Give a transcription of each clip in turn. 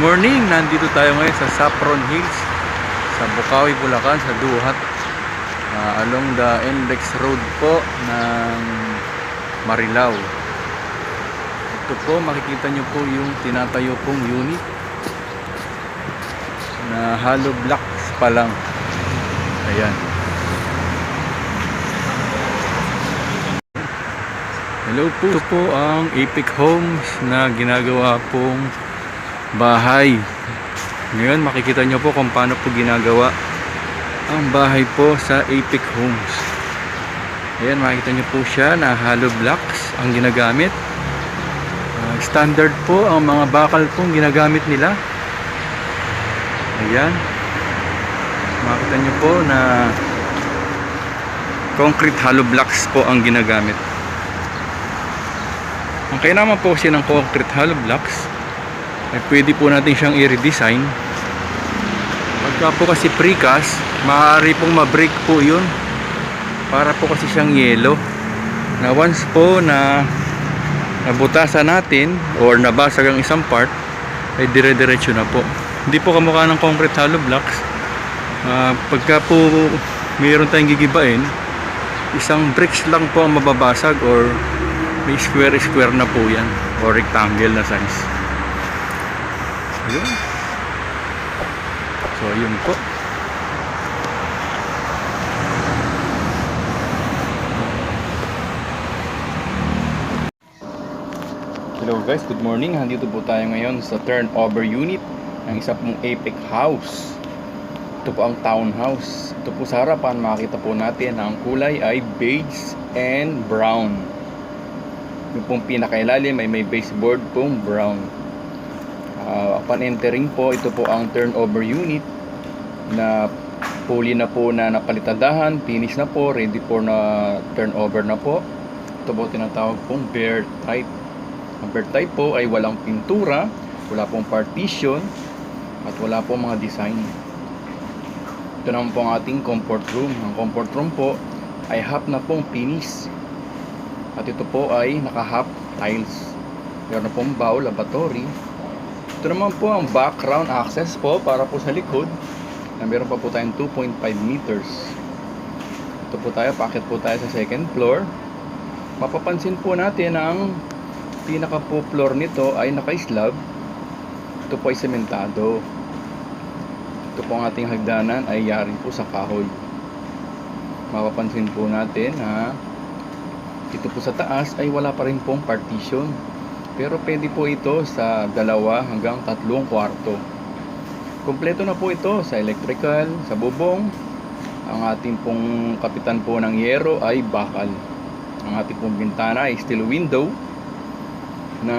Morning! Nandito tayo ngayon sa Saffron Hills sa Bukawi, Bulacan, sa Duhat Ah, along the NLEX Road po ng Marilao. Ito po makikita nyo po yung tinatayo pong unit na hollow blocks pa lang. Ayan. Hello po. Ito po ang Epic Homes na ginagawa pong bahay. Ngayon makikita nyo po kung paano po ginagawa ang bahay po sa Apex Homes. Ayan, makikita nyo po siya na hollow blocks ang ginagamit. Ah, standard po ang mga bakal pong ginagamit nila. Ayan. Makikita nyo po na concrete hollow blocks po ang ginagamit. Ang kailangan po kasi ng concrete hollow blocks ay pwede po natin siyang i-redesign. Pagka po kasi precast maaari pong ma-break po yun. Para po kasi siyang yellow na once po na nabutasan natin or nabasag ang isang part ay dire-diretso na po. Hindi po kamukha ng concrete hollow blocks. Ah, pagka po mayroon tayong gigibain isang bricks lang po ang mababasag or may square square na po yan or rectangle na size Ayun. So, ayun po. Hello guys, good morning. Handito po tayo ngayon sa turnover unit ng isa pong Apex House. Ito po ang townhouse. Ito po sa harapan, makikita po natin na ang kulay ay beige and brown. Yung pong pinakailalim ay may baseboard pong brown. Uh, upon entering po, ito po ang turnover unit na fully na po na napalitadahan, finish na po, ready for na turnover na po. Ito po tinatawag pong bare type. Ang bare type po ay walang pintura, wala pong partition, at wala pong mga design. Ito naman po ang ating comfort room. Ang comfort room po ay half na pong finish. At ito po ay naka-half tiles. Meron na pong bowl, lavatory, ito naman po ang background access po para po sa likod na meron pa po tayong 2.5 meters. Ito po tayo, packet po tayo sa second floor. Mapapansin po natin ang pinaka po floor nito ay naka-slab. Ito po ay sementado. Ito po ang ating hagdanan ay yari po sa kahoy. Mapapansin po natin na dito po sa taas ay wala pa rin pong partition. Pero pwede po ito sa dalawa hanggang tatlong kwarto. Kompleto na po ito sa electrical, sa bubong. Ang ating pong kapitan po ng yero ay bakal. Ang ating pong bintana ay steel window na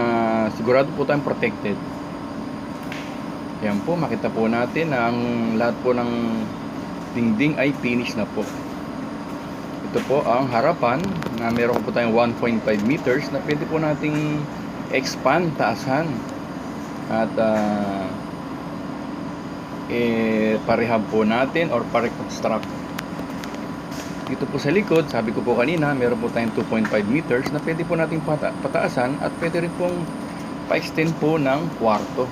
sigurado po tayong protected. Yan po, makita po natin na ang lahat po ng dingding ay finish na po. Ito po ang harapan na meron po tayong 1.5 meters na pwede po nating expand, taasan. At uh, eh, parehab po natin or pare-construct. Dito po sa likod, sabi ko po kanina meron po tayong 2.5 meters na pwede po nating pata pataasan at pwede rin pong pa-extend po ng kwarto.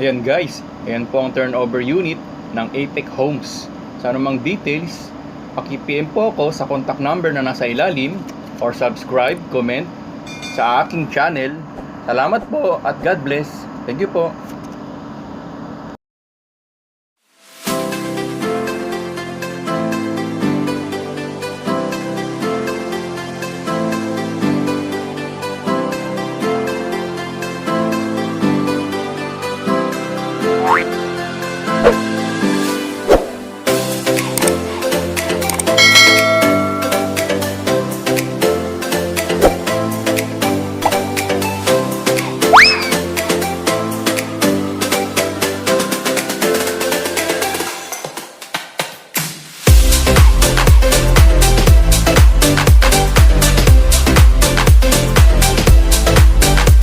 Ayan guys, ayan po ang turnover unit ng Apex Homes. Sa anumang details paki-PM po ako sa contact number na nasa ilalim or subscribe, comment sa aking channel. Salamat po at God bless. Thank you po.